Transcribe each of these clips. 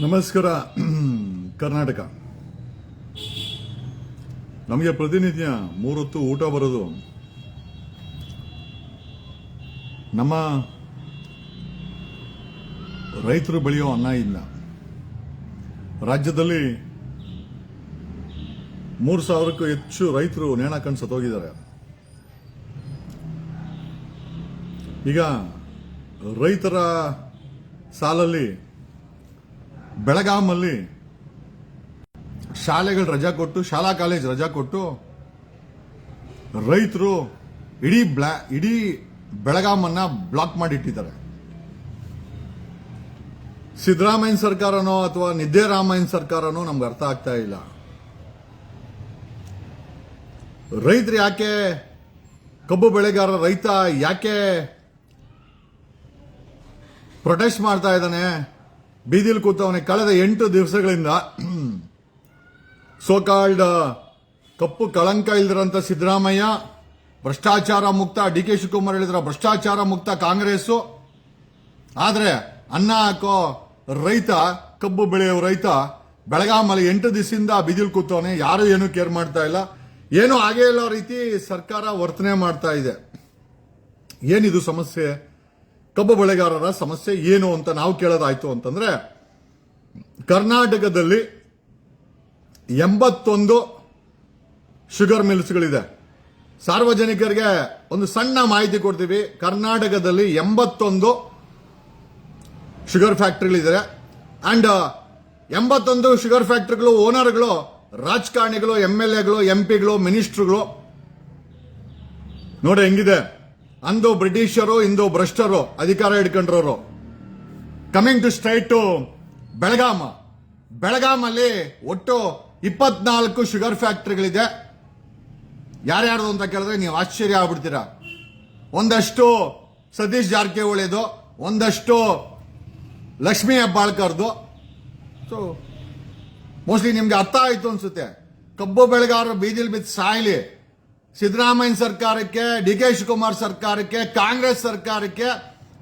ನಮಸ್ಕಾರ. ಕರ್ನಾಟಕ. ನಮಗೆ ಪ್ರತಿನಿತ್ಯ ಮೂರೊತ್ತು ಊಟ ಬರೋದು. ನಮ್ಮ ರೈತರು ಬೆಳೆಯೋ ಅನ್ನ ಇಲ್ಲ. ರಾಜ್ಯದಲ್ಲಿ ಮೂರು ಸಾವಿರಕ್ಕೂ ಹೆಚ್ಚು ರೈತರು ನೇಣಾಕೊಂಡು ಸತ್ತೋಗಿದ್ದಾರೆ. ಈಗ ರೈತರ ಸಾಲಲ್ಲಿ ಬೆಳಗಾಮಲ್ಲಿ ಶಾಲೆಗಳು ರಜಾ ಕೊಟ್ಟು, ಶಾಲಾ ಕಾಲೇಜ್ ರಜಾ ಕೊಟ್ಟು ರೈತರು ಇಡೀ ಬ್ಲಾ, ಇಡೀ ಬೆಳಗಾಮನ್ನ ಬ್ಲಾಕ್ ಮಾಡಿಟ್ಟಿದ್ದಾರೆ. ಸಿದ್ದರಾಮಯ್ಯ ಸರ್ಕಾರನೋ ಅಥವಾ ನಿದ್ದೆರಾಮಯ್ಯ ಸರ್ಕಾರನೋ ನಮ್ಗೆ ಅರ್ಥ ಆಗ್ತಾ ಇಲ್ಲ. ರೈತರು ಯಾಕೆ ಕಬ್ಬು ಬೆಳೆಗಾರ ರೈತ ಯಾಕೆ ಪ್ರೊಟೆಸ್ಟ್ ಮಾಡ್ತಾ ಇದ್ದಾನೆ? ಬೀದಿಲಿ ಕೂತವನೇ ಕಳೆದ ಎಂಟು ದಿವಸಗಳಿಂದ ಸೋಕಾಲ್ಡ್ ಕಪ್ಪು ಕಳಂಕ ಇಲ್ದಿರಂತ ಸಿದ್ದರಾಮಯ್ಯ, ಭ್ರಷ್ಟಾಚಾರ ಮುಕ್ತ ಡಿ ಕೆ ಶಿವಕುಮಾರ್ ಹೇಳಿದ್ರ ಭ್ರಷ್ಟಾಚಾರ ಮುಕ್ತ ಕಾಂಗ್ರೆಸ್ ಆದ್ರೆ ಅನ್ನ ಹಾಕೋ ರೈತ, ಕಬ್ಬು ಬೆಳೆಯೋ ರೈತ ಬೆಳಗಾಮಲ್ಲಿ ಎಂಟು ದಿವಸದಿಂದ ಬಿದಿಲ್ ಕೂತವನೇ, ಯಾರು ಏನು ಕೇರ್ ಮಾಡ್ತಾ ಇಲ್ಲ. ಏನು ಆಗೇ ಇಲ್ಲ ರೀತಿ ಸರ್ಕಾರ ವರ್ತನೆ ಮಾಡ್ತಾ ಇದೆ. ಏನಿದು ಸಮಸ್ಯೆ? ಕಬ್ಬು ಬೆಳೆಗಾರರ ಸಮಸ್ಯೆ ಏನು ಅಂತ ನಾವು ಕೇಳೋದಾಯ್ತು ಅಂತಂದ್ರೆ, ಕರ್ನಾಟಕದಲ್ಲಿ ಎಂಬತ್ತೊಂದು ಶುಗರ್ ಮಿಲ್ಸ್ಗಳಿದೆ ಸಾರ್ವಜನಿಕರಿಗೆ ಒಂದು ಸಣ್ಣ ಮಾಹಿತಿ ಕೊಡ್ತೀವಿ. ಕರ್ನಾಟಕದಲ್ಲಿ ಎಂಬತ್ತೊಂದು ಶುಗರ್ ಫ್ಯಾಕ್ಟ್ರಿಗಳಿದ್ದಾರೆ ಅಂಡ್ ಎಂಬತ್ತೊಂದು ಶುಗರ್ ಫ್ಯಾಕ್ಟ್ರಿಗಳು ಓನರ್ಗಳು ರಾಜಕಾರಣಿಗಳು ಎಂ ಎಲ್ ಎಗಳು ಎಂ ಪಿಗಳು ಮಿನಿಸ್ಟ್ರುಗಳು ನೋಡಿ ಹೆಂಗಿದೆ? ಅಂದು ಬ್ರಿಟಿಷರು, ಇಂದು ಭ್ರಷ್ಟರು ಅಧಿಕಾರ ಹಿಡ್ಕೊಂಡ್ರವರು coming to straight to Belgaum ಬೆಳಗಾಮಲ್ಲಿ ಒಟ್ಟು ಇಪ್ಪತ್ನಾಲ್ಕು ಶುಗರ್ ಫ್ಯಾಕ್ಟ್ರಿಗಳಿದೆ ಯಾರ್ಯಾರ್ದು ಅಂತ ಕೇಳಿದ್ರೆ ನೀವು ಆಶ್ಚರ್ಯ ಆಗ್ಬಿಡ್ತೀರಾ. ಒಂದಷ್ಟು ಸತೀಶ್ ಜಾರಕಿಹೊಳಿದು ಒಂದಷ್ಟು ಲಕ್ಷ್ಮೀ ಹೆಬ್ಬಾಳ್ಕರ್ದು. ಸೊ ಮೋಸ್ಟ್ಲಿ ನಿಮ್ಗೆ ಅರ್ಥ ಆಯ್ತು ಅನ್ಸುತ್ತೆ. ಕಬ್ಬು ಬೆಳೆಗಾರರು ಬೀದಿಲಿ ಬಿದ್ದು ಸಾಯ್ಲಿ. ಸಿದ್ದರಾಮಯ್ಯ ಸರ್ಕಾರಕ್ಕೆ, ಡಿ ಕೆ ಶಿವಕುಮಾರ್ ಸರ್ಕಾರಕ್ಕೆ, ಕಾಂಗ್ರೆಸ್ ಸರ್ಕಾರಕ್ಕೆ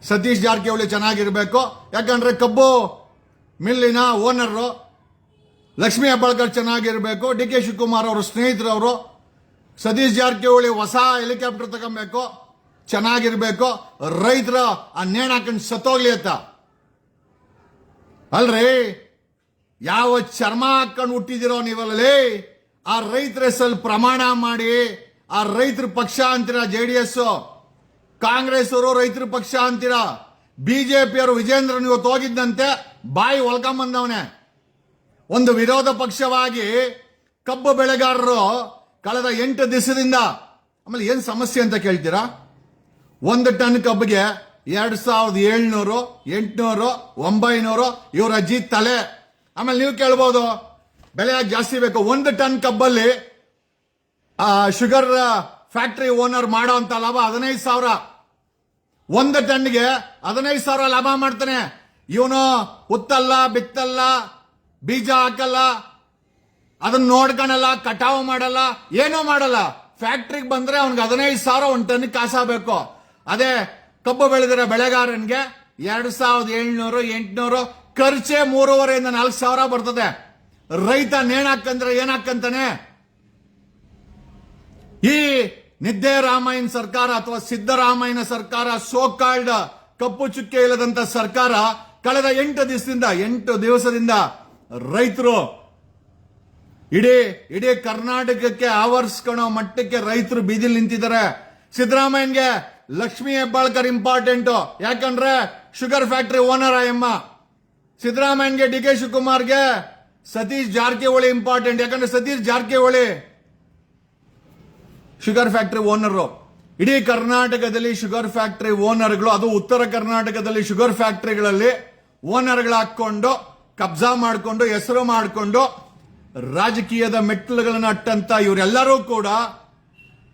ಸತೀಶ್ ಜಾರಕಿಹೊಳಿ ಚೆನ್ನಾಗಿರ್ಬೇಕು. ಯಾಕಂದ್ರೆ ಕಬ್ಬು ಮಿಲ್ಲಿನ ಓನರು ಲಕ್ಷ್ಮೀ ಹೆಬ್ಬಾಳ್ಕರ್ ಚೆನ್ನಾಗಿರ್ಬೇಕು. ಡಿ ಕೆ ಶಿವಕುಮಾರ್ ಅವರ ಸ್ನೇಹಿತರವರು ಸತೀಶ್ ಜಾರಕಿಹೊಳಿ ಹೊಸ ಹೆಲಿಕಾಪ್ಟರ್ ತಗೊಬೇಕು. ಚೆನ್ನಾಗಿರಬೇಕು. ರೈತರ ಆ ನೇಣ ಹಾಕೊಂಡು ಸತ್ತೋಗ್ಲಿ ಅಂತ. ಅಲ್ರಿ? ಯಾವ ಚರ್ಮ ಹಾಕೊಂಡು ಹುಟ್ಟಿದಿರೋ ನೀವಲ್ಲಿ ಆ ರೈತರ ಹೆಸರಲ್ಲಿ ಪ್ರಮಾಣ ಮಾಡಿ ಆ ರೈತರ ಪಕ್ಷ ಅಂತೀರಾ ಜೆ ಡಿ ಎಸ್ ಕಾಂಗ್ರೆಸ್ ಅವರು ರೈತರ ಪಕ್ಷ ಅಂತೀರ ಬಿಜೆಪಿಯವರು ವಿಜೇಂದ್ರನ್ ಇವತ್ತು ಹೋಗಿದ್ದಂತೆ, ಬಾಯಿ ಒಳ್ಕೊಂಬಂದವನೆ ಒಂದು ವಿರೋಧ ಪಕ್ಷವಾಗಿ ಕಬ್ಬು ಬೆಳೆಗಾರರು ಕಳೆದ ಎಂಟು ದಿವಸದಿಂದ, ಆಮೇಲೆ ಏನು ಸಮಸ್ಯೆ ಅಂತ ಕೇಳ್ತೀರಾ? ಒಂದು ಟನ್ ಕಬ್ಬಿಗೆ ಎರಡು ಸಾವಿರದ ಏಳ್ನೂರು, ಎಂಟುನೂರು, ಒಂಬೈನೂರು, ಇವರ ಅಜ್ಜಿ ತಲೆ. ಆಮೇಲೆ ನೀವು ಕೇಳ್ಬೋದು, ಬೆಲೆ ಜಾಸ್ತಿ ಬೇಕು. ಒಂದು ಟನ್ ಕಬ್ಬಲ್ಲಿ ಶುಗರ್ ಫ್ಯಾಕ್ಟರಿ ಓನರ್ ಮಾಡೋ ಅಂತ ಲಾಭ ಹದಿನೈದು ಸಾವಿರ. ಒಂದು ಟನ್ಗೆ ಹದಿನೈದು ಸಾವಿರ ಲಾಭ ಮಾಡ್ತಾನೆ. ಇವನು ಉತ್ತಲ್ಲ, ಬಿತ್ತಲ್ಲ, ಬೀಜ ಹಾಕಲ್ಲ, ಅದನ್ನ ನೋಡ್ಕೊಳಲ್ಲ ಕಟಾವು ಮಾಡಲ್ಲ, ಏನೂ ಮಾಡಲ್ಲ. ಫ್ಯಾಕ್ಟ್ರಿಗೆ ಬಂದ್ರೆ ಅವ್ನಿಗೆ ಹದಿನೈದು ಸಾವಿರ ಒಂದು ಟನ್ ಕಾಸಾಗಬೇಕು. ಅದೇ ಕಬ್ಬು ಬೆಳೆದಿರೋ ಬೆಳೆಗಾರನ್ಗೆ ಎರಡು ಸಾವಿರದ ಏಳ್ನೂರು, ಎಂಟುನೂರು, ಖರ್ಚೆ ಮೂರುವರೆಯಿಂದ ನಾಲ್ಕು ಸಾವಿರ ಬರ್ತದೆ. ರೈತ ನೇಣಾಕಂದ್ರೆ ಏನಾಕಂತಾನೆ ಈ ನಿದ್ದೆ ರಾಮಯ್ಯನ ಸರ್ಕಾರ ಅಥವಾ ಸಿದ್ದರಾಮಯ್ಯನ ಸರ್ಕಾರ ಸೋಕಾಲ್ಡ್ ಕಪ್ಪು ಚುಕ್ಕೆ ಇಲ್ಲದಂತ ಸರ್ಕಾರ ಕಳೆದ ಎಂಟು ದಿವಸದಿಂದ ಎಂಟು ದಿವಸದಿಂದ ರೈತರು ಇಡೀ ಇಡೀ ಕರ್ನಾಟಕಕ್ಕೆ ಆವರಿಸ್ಕೊಳ್ಳೋ ಮಟ್ಟಕ್ಕೆ ರೈತರು ಬೀದಿಲಿ ನಿಂತಿದ್ದಾರೆ. ಸಿದ್ದರಾಮಯ್ಯನ್ಗೆ ಲಕ್ಷ್ಮೀ ಹೆಬ್ಬಾಳ್ಕರ್ ಇಂಪಾರ್ಟೆಂಟ್ ಯಾಕಂದ್ರೆ ಶುಗರ್ ಫ್ಯಾಕ್ಟರಿ ಓನರ್ ಎಮ್ಮ. ಸಿದ್ದರಾಮಯ್ಯನ್ಗೆ ಡಿ ಕೆ ಶಿವಕುಮಾರ್ಗೆ ಸತೀಶ್ ಜಾರಕಿಹೊಳಿ ಇಂಪಾರ್ಟೆಂಟ್ ಯಾಕಂದ್ರೆ Satish Jarkiholi sugar factory owner ಇಡೀ ಕರ್ನಾಟಕದಲ್ಲಿ ಶುಗರ್ ಫ್ಯಾಕ್ಟರಿ ಓನರ್ಗಳು ಅದು ಉತ್ತರ ಕರ್ನಾಟಕದಲ್ಲಿ ಶುಗರ್ ಫ್ಯಾಕ್ಟರಿಗಳಲ್ಲಿ ಓನರ್ಗಳು ಹಾಕೊಂಡು ಕಬ್ಜಾ ಮಾಡಿಕೊಂಡು, ಹೆಸರು ಮಾಡಿಕೊಂಡು, ರಾಜಕೀಯದ ಮೆಟ್ಟಿಲುಗಳನ್ನ ಅಟ್ಟಂತ ಇವರೆಲ್ಲರೂ ಕೂಡ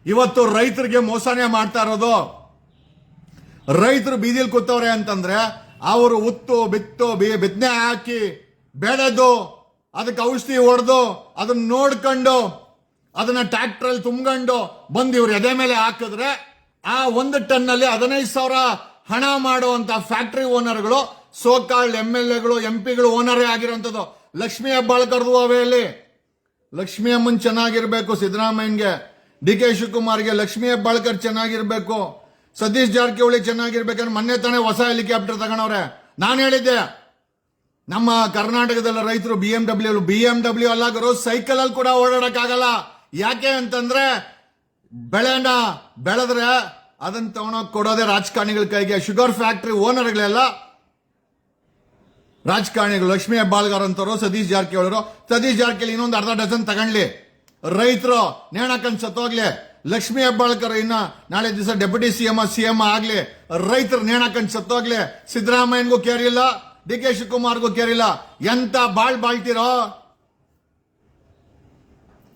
ಇವತ್ತು ರೈತರಿಗೆ ಮೋಸನೆ ಮಾಡ್ತಾ ಇರೋದು. ರೈತರು ಬೀದಿಲ್ ಕೂತವ್ರೆ ಅಂತಂದ್ರೆ, ಅವರು ಉತ್ತು, ಬಿತ್ತು ಬಿತ್ತನೆ ಹಾಕಿ ಬೆಳೆದು, ಅದಕ್ಕೆ ಔಷಧಿ ಹೊಡೆದು, ಅದನ್ನ ನೋಡ್ಕೊಂಡು ಅದನ್ನ ಟ್ರ್ಯಾಕ್ಟರ್ ಅಲ್ಲಿ ತುಂಬ್ಕೊಂಡು ಬಂದು ಇವ್ರು ಎದೆ ಮೇಲೆ ಹಾಕಿದ್ರೆ ಆ ಒಂದು ಟನ್ ಅಲ್ಲಿ ಹದಿನೈದು ಸಾವಿರ ಹಣ ಮಾಡುವಂತ ಫ್ಯಾಕ್ಟರಿ ಓನರ್ಗಳು ಸೋಕಾಳ್ ಎಂ ಎಲ್ ಎಗಳು ಎಂ ಪಿಗಳು ಓನರೇ ಆಗಿರೋಂಥದ್ದು ಲಕ್ಷ್ಮೀ ಹೆಬ್ಬಾಳ್ಕರ್ದು ಅವೇ ಅಲ್ಲಿ ಲಕ್ಷ್ಮೀ ಅಮ್ಮನ್ ಚೆನ್ನಾಗಿರ್ಬೇಕು ಸಿದ್ದರಾಮಯ್ಯನ್ಗೆ. ಡಿ ಕೆ ಶಿವಕುಮಾರ್ಗೆ ಲಕ್ಷ್ಮೀ ಹೆಬ್ಬಾಳ್ಕರ್ ಚೆನ್ನಾಗಿರ್ಬೇಕು. ಸತೀಶ್ ಜಾರಕಿಹೊಳಿ ಚೆನ್ನಾಗಿರ್ಬೇಕಂದ್ರೆ ಮೊನ್ನೆ ತಾನೇ ಹೊಸ ಹೆಲಿಕಾಪ್ಟರ್ ತಗೊಂಡವ್ರೆ. ನಾನು ಹೇಳಿದ್ದೆ, ನಮ್ಮ ಕರ್ನಾಟಕದಲ್ಲಿ ರೈತರು B M W B M W ಅಲ್ಲ ಗುರು ಸೈಕಲ್ ಅಲ್ಲಿ ಕೂಡ ಓಡಾಡಕ್ಕಾಗಲ್ಲ. ಯಾಕೆ ಅಂತಂದ್ರೆ ಬೆಳೆನ ಬೆಳೆದ್ರೆ ಅದನ್ನ ತಗೊಂಡೋಗಿ ಕೊಡೋದೇ ರಾಜಕಾರಣಿಗಳ ಕೈಗೆ. ಶುಗರ್ ಫ್ಯಾಕ್ಟ್ರಿ ಓನರ್ಗಳೆಲ್ಲ ರಾಜಕಾರಣಿಗಳು, ಲಕ್ಷ್ಮೀ ಹೆಬ್ಬಾಳ್ಗಾರ್ ಅಂತವ್ರು, ಸತೀಶ್ ಜಾರಕಿಹೊಳಿ ಸತೀಶ್ ಜಾರಕಿಹೊಳಿ ಇನ್ನೊಂದು ಅರ್ಧ ಡಜನ್ ತಗೊಂಡ್ಲಿ. ರೈತರು ನೇಣಕನ್ ಸತ್ತೋಗ್ಲಿ. ಲಕ್ಷ್ಮೀ ಹೆಬ್ಬಾಳ್ಕರ್ ಇನ್ನ ನಾಳೆ ದಿವಸ ಡೆಪ್ಯೂಟಿ ಸಿಎಂ ಸಿಎಂ ಆಗ್ಲಿ. ರೈತರು ನೇಣಕನ್ ಸತ್ತೋಗ್ಲಿ. ಸಿದ್ದರಾಮಯ್ಯನ್ಗೂ ಕೇರಿಲ್ಲ, ಡಿ ಕೆ ಶಿವಕುಮಾರ್ಗೂ ಕೇರಿಲ್ಲ. ಎಂತ ಬಾಳ್ ಬಾಳ್ತಿರೋ?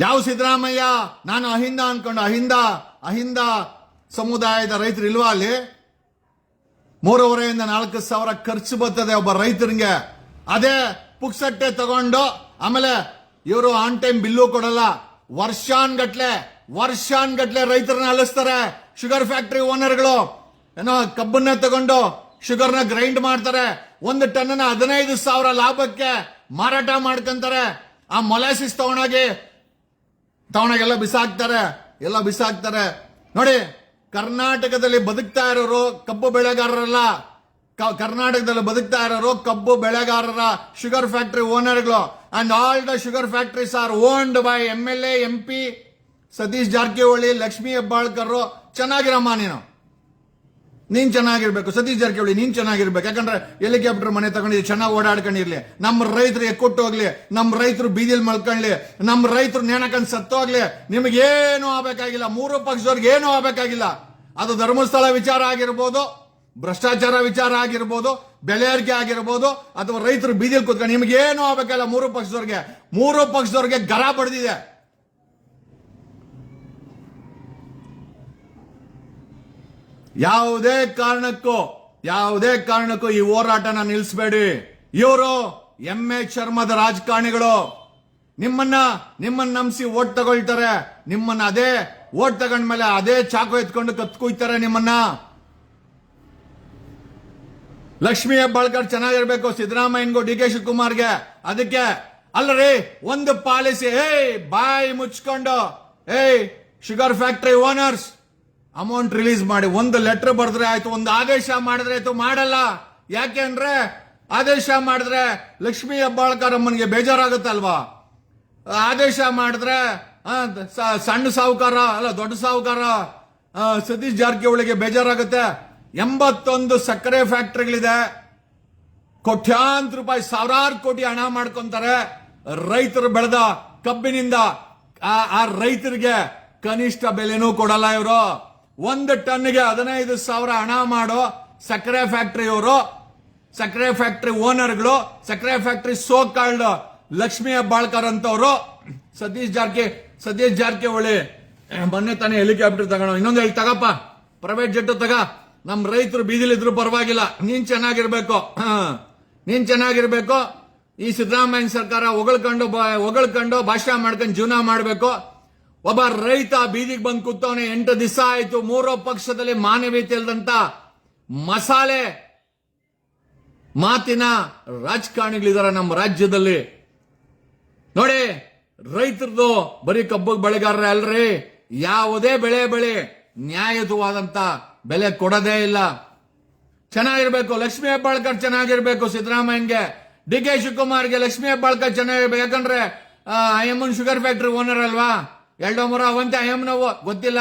ಯಾವ ಸಿದ್ದರಾಮಯ್ಯ? ನಾನು ಅಹಿಂದ ಅನ್ಕೊಂಡು. ಅಹಿಂದ ಅಹಿಂದ ಸಮುದಾಯದ ರೈತರು ಇಲ್ವಾ ಅಲ್ಲಿ? ಮೂರುವರೆಯಿಂದ ನಾಲ್ಕು ಸಾವಿರ ಖರ್ಚು ಬರ್ತದೆ ಒಬ್ಬ ರೈತರಿಗೆ. ಅದೇ ಪುಕ್ಸಟ್ಟೆ ತಗೊಂಡು, ಆಮೇಲೆ ಇವರು ಆನ್ ಟೈಮ್ ಬಿಲ್ಲು ಕೊಡಲ್ಲ. ವರ್ಷಾನ್ಗಟ್ಲೆ ವರ್ಷಾನ್ಗಟ್ಲೆ ರೈತರನ್ನ ಅಲಿಸ್ತಾರೆ ಶುಗರ್ ಫ್ಯಾಕ್ಟರಿ ಓನರ್ಗಳು ಏನೋ ಕಬ್ಬನ್ನ ತಗೊಂಡು ಶುಗರ್ನ ಗ್ರೈಂಡ್ ಮಾಡ್ತಾರೆ. ಒಂದು ಟನ್ನ ಹದಿನೈದು ಸಾವಿರ ಲಾಭಕ್ಕೆ ಮಾರಾಟ ಮಾಡ್ಕೊಂತಾರೆ. ಆ ಮೊಲಾಸಿಸ್ ತಗೊಂಡೋಗಿ ತಗೊಂಡಾಗೆಲ್ಲ ಬಿಸಾಕ್ತಾರೆ, ಎಲ್ಲ ಬಿಸಾಕ್ತಾರೆ. ನೋಡಿ, ಕರ್ನಾಟಕದಲ್ಲಿ ಬದುಕ್ತಾ ಇರೋರು ಕಬ್ಬು ಬೆಳೆಗಾರರಲ್ಲ. ಕರ್ನಾಟಕದಲ್ಲಿ ಬದುಕ್ತಾ ಇರೋರು ಕಬ್ಬು ಬೆಳೆಗಾರರ sugar factory ಓನರ್ಗಳು and all the sugar factories are owned by M L M P Satish Jarkiholi, Lakshmi Hebbalkar, ಚೆನ್ನಾಗಿರಮ್ಮ ನೀನು. ನೀನ್ ಚೆನ್ನಾಗಿರ್ಬೇಕು. ಸತೀಶ್ ಜಾರಕಿಹೊಳಿ, ನೀನ್ ಚೆನ್ನಾಗಿರ್ಬೇಕು. ಯಾಕಂದ್ರೆ ಹೆಲಿಕಾಪ್ಟರ್ ಮನೆ ತಗೊಂಡಿದ್ದೆ, ಚೆನ್ನಾಗಿ ಓಡಾಡ್ಕೊಂಡಿರ್ಲಿ. ನಮ್ಮ ರೈತರು ಎಕ್ಕುಟ್ಟು ಹೋಗ್ಲಿ ನಮ್ಮ ರೈತರು ಬೀದಿಲ್ ಮಲ್ಕೊಳ್ಳಿ ನಮ್ಮ ರೈತರು ನೇಣಕಂಡ್ ಸತ್ತೋಗ್ಲಿ, ನಿಮಗೇನು ಆಗ್ಬೇಕಾಗಿಲ್ಲ. ಮೂರು ಪಕ್ಷದವ್ರಿಗೆ ಏನು ಆಗ್ಬೇಕಾಗಿಲ್ಲ. ಅದು ಧರ್ಮಸ್ಥಳ ವಿಚಾರ ಆಗಿರ್ಬೋದು, ಭ್ರಷ್ಟಾಚಾರ ವಿಚಾರ ಆಗಿರ್ಬೋದು, ಬೆಲೆ ಏರಿಕೆ ಆಗಿರ್ಬೋದು, ಅಥವಾ ರೈತರು ಬೀದಿಲ್ ಕೂತ್ಕೊಂಡು ಏನು ಆಗಬೇಕಲ್ಲ ಮೂರು ಪಕ್ಷದವ್ರಿಗೆ ಮೂರು ಪಕ್ಷದವ್ರಿಗೆ ಗರ ಬಡ್ದಿದೆ. ಯಾವುದೇ ಕಾರಣಕ್ಕೂ ಯಾವುದೇ ಕಾರಣಕ್ಕೂ ಈ ಹೋರಾಟನ ನಿಲ್ಲಿಸಬೇಡಿ. ಇವರು ಎಂ ಎ ಶರ್ಮದ ರಾಜಕಾರಣಿಗಳು. ನಿಮ್ಮನ್ನ ನಿಮ್ಮನ್ನ ನಂಬಿಸಿ ಓಟ್ ತಗೊಳ್ತಾರೆ. ನಿಮ್ಮನ್ನ ಅದೇ ಓಟ್ ತಗೊಂಡ್ಮೇಲೆ ಅದೇ ಚಾಕು ಎತ್ಕೊಂಡು ಕತ್ಕೊಯ್ತಾರೆ ನಿಮ್ಮನ್ನ. ಲಕ್ಷ್ಮೀ ಹೆಬ್ಬಾಳ್ಕರ್ ಚೆನ್ನಾಗಿರ್ಬೇಕು, ಸಿದ್ದರಾಮಯ್ಯನ್ಗೂ ಡಿ ಕೆ ಶಿವಕುಮಾರ್ಗೆ. ಅದಕ್ಕೆ, ಅಲ್ಲರಿ, ಒಂದು ಪಾಲಿಸಿ, ಏಯ್, ಬಾಯಿ ಮುಚ್ಕೊಂಡು. ಏಯ್ sugar factory owners amount release ಮಾಡಿ, ಒಂದು ಲೆಟರ್ ಬರೆದ್ರೆ ಆಯ್ತು, ಒಂದು ಆದೇಶ ಮಾಡಿದ್ರೆ ಆಯ್ತು, ಮಾಡಲ್ಲ. ಯಾಕೆ ಅಂದ್ರೆ, ಆದೇಶ ಮಾಡಿದ್ರೆ ಲಕ್ಷ್ಮೀ ಹೆಬ್ಬಾಳ್ಕರ್ ಅಮ್ಮನಿಗೆ ಬೇಜಾರಾಗುತ್ತಲ್ವಾ? ಆದೇಶ ಮಾಡಿದ್ರೆ ಸಣ್ಣ ಸಾಹುಕಾರ ಅಲ್ಲ, ದೊಡ್ಡ ಸಾಹುಕಾರ ಸತೀಶ್ ಜಾರಕಿಹೊಳಿಗೆ ಬೇಜಾರಾಗುತ್ತೆ. ಎಂಬತ್ತೊಂದು ಸಕ್ಕರೆ ಫ್ಯಾಕ್ಟ್ರಿಗಳಿದೆ. ಕೋಟ್ಯಾಂತರ ರೂಪಾಯಿ, ಸಾವಿರಾರು ಕೋಟಿ ಹಣ ಮಾಡ್ಕೊಂತಾರೆ. ರೈತರು ಬೆಳೆದ ಕಬ್ಬಿನಿಂದ ಆ ರೈತರಿಗೆ ಕನಿಷ್ಠ ಬೆಲೆನೂ ಕೊಡಲ್ಲ ಇವರು. ಒಂದು ಟನ್ಗೆ ಹದಿನೈದು ಸಾವಿರ ಹಣ ಮಾಡೋ ಸಕ್ಕರೆ ಫ್ಯಾಕ್ಟರಿಯವರು ಸಕ್ಕರೆ ಫ್ಯಾಕ್ಟರಿ ಓನರ್ಗಳು ಸಕ್ಕರೆ factory so called Lakshmi Hebbalkar ಅಂತವ್ರು. ಸತೀಶ್ ಜಾರಕಿ, ಸತೀಶ್ ಜಾರಕಿಹೊಳಿ, ಮೊನ್ನೆ ತಾನೇ ಹೆಲಿಕಾಪ್ಟರ್ ತಗೋಣ ಇನ್ನೊಂದು ಹೇಳಿ, ತಗಪ್ಪ ಪ್ರೈವೇಟ್ ಜೆಟ್ ತಗ. ನಮ್ ರೈತರು ಬೀದಿಲಿದ್ರು ಪರವಾಗಿಲ್ಲ. ನೀನ್ ಚೆನ್ನಾಗಿರ್ಬೇಕು. ನೀನ್ ಚೆನ್ನಾಗಿರ್ಬೇಕು. ಈ ಸಿದ್ದರಾಮಯ್ಯ ಸರ್ಕಾರ ಹೊಗಳ್ಕೊಂಡು ಹೊಗಳ್ಕೊಂಡು ಭಾಷಣ ಮಾಡ್ಕೊಂಡು ಜೀವನ ಮಾಡ್ಬೇಕು. ಒಬ್ಬ ರೈತ ಬೀದಿಗೆ ಬಂದು ಕೂತವನೆ ಎಂಟು ದಿವಸ ಆಯ್ತು. ಮೂರೋ ಪಕ್ಷದಲ್ಲಿ ಮಾನವೀಯತೆ ಇಲ್ಲದಂತ ಮಸಾಲೆ ಮಾತಿನ ರಾಜಕಾರಣಿಗಳಿದ್ದಾರೆ ನಮ್ಮ ರಾಜ್ಯದಲ್ಲಿ. ನೋಡಿ ರೈತರದು ಬರೀ ಕಬ್ಬು ಬೆಳೆಗಾರರ ಅಲ್ರಿ. ಯಾವುದೇ ಬೆಳೆ ಬೆಳೆ ನ್ಯಾಯಯುತವಾದಂತ ಬೆಲೆ ಕೊಡದೇ ಇಲ್ಲ. ಚೆನ್ನಾಗಿರ್ಬೇಕು. ಲಕ್ಷ್ಮೀ ಹೆಬ್ಬಾಳ್ಕರ್ ಚೆನ್ನಾಗಿರ್ಬೇಕು ಸಿದ್ದರಾಮಯ್ಯನ್ಗೆ. ಡಿ ಕೆ ಶಿವಕುಮಾರ್ಗೆ ಲಕ್ಷ್ಮೀ ಹೆಬ್ಬಾಳ್ಕರ್ ಚೆನ್ನಾಗಿರ್ಬೇಕು. ಯಾಕಂದ್ರೆ ಐಎಮ್ಎನ್ ಶುಗರ್ ಫ್ಯಾಕ್ಟ್ರಿ ಓನರ್ ಅಲ್ವಾ? ಎರಡೋ ಮೂರ ಅವಂತೆ ಐಎಮ್ನವು ಗೊತ್ತಿಲ್ಲ.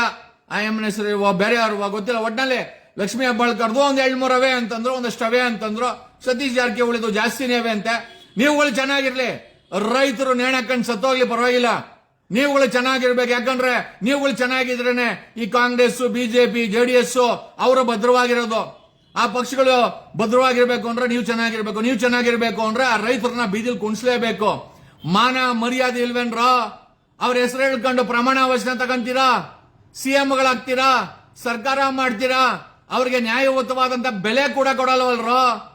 ಅಯ್ಯಮ್ಮನ ಹೆಸರು ಬೇರೆ ಯಾರು ಗೊತ್ತಿಲ್ಲ. ಒಟ್ನಲ್ಲಿ ಲಕ್ಷ್ಮೀ ಹೆಬ್ಬಾಳ್ಕರ್ದು ಒಂದ್ ಎರಡ್ ಮೂರು ಅವೇ ಅಂತಂದ್ರು ಒಂದಷ್ಟು ಅವೇ ಅಂತಂದ್ರು, ಸತೀಶ್ ಜಾರಕಿಹೊಳಿದು ಜಾಸ್ತಿನೇ ಅವೆ ಅಂತೆ. ನೀವುಗಳು ಚೆನ್ನಾಗಿರ್ಲಿ. ರೈತರು ನೇಣಕಂಡ್ ಸತ್ತೋಗ್ಲಿ, ಪರವಾಗಿಲ್ಲ. ನೀವುಗಳು ಚೆನ್ನಾಗಿರ್ಬೇಕು. ಯಾಕಂದ್ರೆ ನೀವುಗಳು ಚೆನ್ನಾಗಿದ್ರೇನೆ ಈ ಕಾಂಗ್ರೆಸ್ ಬಿಜೆಪಿ ಜೆಡಿಎಸ್ ಅವರು ಭದ್ರವಾಗಿರೋದು. ಆ ಪಕ್ಷಗಳು ಭದ್ರವಾಗಿರ್ಬೇಕು ಅಂದ್ರೆ ನೀವು ಚೆನ್ನಾಗಿರ್ಬೇಕು. ನೀವು ಚೆನ್ನಾಗಿರ್ಬೇಕು ಅಂದ್ರೆ ಆ ರೈತರನ್ನ ಬೀದಿಲ್ ಕುಣಿಸ್ಲೇಬೇಕು. ಮಾನ ಮರ್ಯಾದೆ ಇಲ್ವೇನ್ರೋ? ಅವ್ರ ಹೆಸರು ಹೇಳ್ಕೊಂಡು ಪ್ರಮಾಣ ವಚನ ತಗೊಂತೀರಾ? ಸಿಎಂಗಳಾಗ್ತೀರಾ ಸರ್ಕಾರ ಮಾಡ್ತೀರಾ? ಅವ್ರಿಗೆ ನ್ಯಾಯಯುತವಾದಂತ ಬೆಲೆ ಕೂಡ ಕೊಡಲ್ವಲ್ರೋ?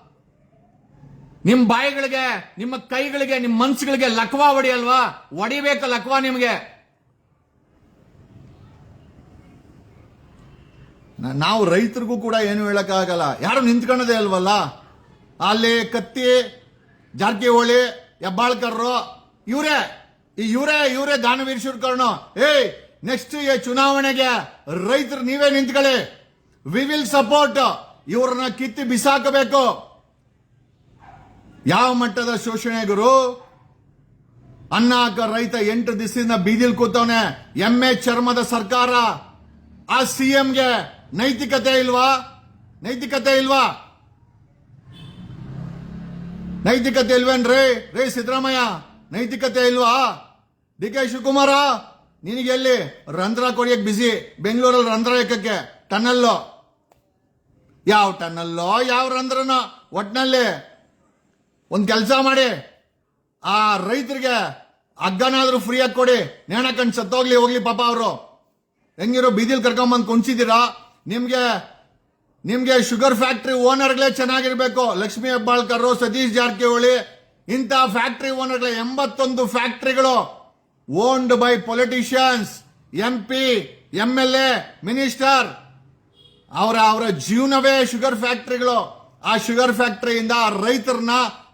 ನಿಮ್ ಬಾಯಿಗಳಿಗೆ, ನಿಮ್ಮ ಕೈಗಳಿಗೆ ನಿಮ್ಮ ಮನ್ಸುಗಳಿಗೆ ಲಕ್ವಾ ಹೊಡಿಯಲ್ವಾ? ಹೊಡಿಬೇಕು ಲಕ್ವಾ ನಿಮಗೆ. ನಾವು ರೈತರಿಗೂ ಕೂಡ ಏನು ಹೇಳಕ್ಕಾಗಲ್ಲ. ಯಾರು ನಿಂತ್ಕೊಳ್ಳೋದೇ ಅಲ್ವಲ್ಲ? ಅಲ್ಲಿ ಕತ್ತಿ, ಜಾರಕಿಹೊಳಿ, ಹೆಬ್ಬಾಳ್ಕರ್ರು, ಇವರೇ. ಈ ಇವರೇ ಇವರೇ ದಾನವೀರ್ ಶಿವಕರ್ಣ ಏಯ್ ನೆಕ್ಸ್ಟ್ ಈ ಚುನಾವಣೆಗೆ ರೈತರು ನೀವೇ ನಿಂತ್ಕೊಳ್ಳಿ. ವಿ ವಿಲ್ ಸಪೋರ್ಟ್ ಇವ್ರನ್ನ ಕಿತ್ತಿ ಬಿಸಾಕಬೇಕು. ಯಾವ ಮಟ್ಟದ ಶೋಷಣೆ ಗುರು? ಅನ್ನ ಹಾಕ ರೈತ ಎಂಟು ದಿವಸದಿಂದ ಬೀದಿಲ್ ಕೂತವನೆ. ಎಮ್ಮೆ ಚರ್ಮದ ಸರ್ಕಾರ. ಆ ಸಿಎಂಗೆ ನೈತಿಕತೆ ಇಲ್ವಾ? ನೈತಿಕತೆ ಇಲ್ವಾ? ನೈತಿಕತೆ ಇಲ್ವೇನ್ರಿ? ರೇ ಸಿದ್ದರಾಮಯ್ಯ. ನೈತಿಕತೆ ಇಲ್ವಾ? ಡಿ ಕೆ ಶಿವಕುಮಾರ ನಿನಗೆಲ್ಲಿ ರಂಧ್ರ ಕೊಡಿಯಕ್ಕೆ ಬಿಸಿ ಬೆಂಗಳೂರಲ್ಲಿ ರಂಧ್ರ ಏಕಕ್ಕೆ. ಟನ್ನಲ್ಲೋ ಯಾವ ಟನ್ನಲ್ಲೋ ಯಾವ ರಂಧ್ರನ? ಒಟ್ಟಿನಲ್ಲಿ ಒಂದು ಕೆಲಸ ಮಾಡಿ. ಆ ರೈತರಿಗೆ ಹಗ್ಗನಾದ್ರೂ ಫ್ರೀಯಾಗಿ ಕೊಡಿ. ನೇಣಕಂಡು ಸತ್ತೋಗ್ಲಿ, ಹೋಗ್ಲಿ ಪಾಪ ಅವರು. ಹೆಂಗಿರೋ ಬೀದಿಲಿ ಕರ್ಕೊಂಬಂದು ಕುಣ್ಸಿದ್ದೀರಾ ನಿಮಗೆ ನಿಮಗೆ ಶುಗರ್ ಫ್ಯಾಕ್ಟ್ರಿ ಓನರ್ಗಳೇ ಚೆನ್ನಾಗಿರ್ಬೇಕು. ಲಕ್ಷ್ಮೀ ಹೆಬ್ಬಾಳ್ಕರ್, ಸತೀಶ್ ಜಾರಕಿಹೊಳಿ ಇಂಥ ಫ್ಯಾಕ್ಟರಿ ಓನರ್ಗಳ ಎಂಬತ್ತೊಂದು ಫ್ಯಾಕ್ಟರಿಗಳು owned by politicians M P M L A minister ಅವರ ಅವರ ಜೀವನವೇ ಶುಗರ್ ಫ್ಯಾಕ್ಟರಿಗಳು ಆ ಶುಗರ್ ಫ್ಯಾಕ್ಟ್ರಿಯಿಂದ ರೈತರನ್ನ